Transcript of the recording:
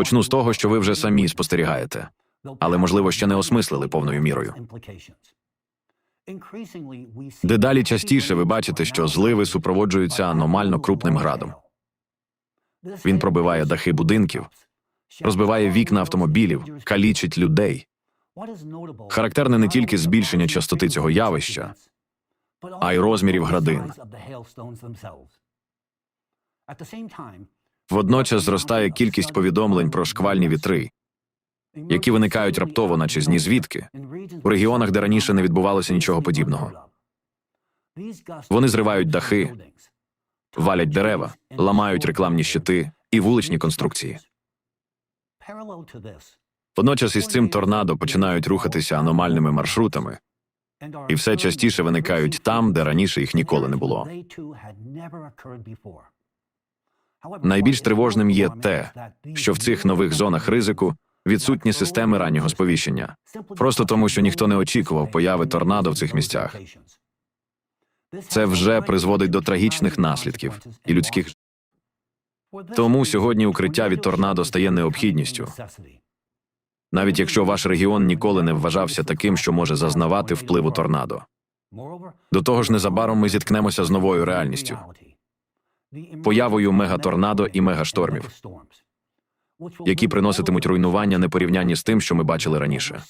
Почну з того, що ви вже самі спостерігаєте, але можливо ще не осмислили повною мірою. Дедалі частіше ви бачите, що зливи супроводжуються аномально крупним градом. Він пробиває дахи будинків, розбиває вікна автомобілів, калічить людей. Характерне не тільки збільшення частоти цього явища, а й розмірів градин. Водночас зростає кількість повідомлень про шквальні вітри, які виникають раптово, наче з нізвідки, у регіонах, де раніше не відбувалося нічого подібного. Вони зривають дахи, валять дерева, ламають рекламні щити і вуличні конструкції. Водночас із цим торнадо починають рухатися аномальними маршрутами, і все частіше виникають там, де раніше їх ніколи не було. Найбільш тривожним є те, що в цих нових зонах ризику відсутні системи раннього сповіщення, просто тому, що ніхто не очікував появи торнадо в цих місцях. Це вже призводить до трагічних наслідків і людських. Тому сьогодні укриття від торнадо стає необхідністю, навіть якщо ваш регіон ніколи не вважався таким, що може зазнавати впливу торнадо. До того ж, незабаром ми зіткнемося з новою реальністю появою мегаторнадо і мегаштормів, які приноситимуть руйнування непорівнянні з тим, що ми бачили раніше.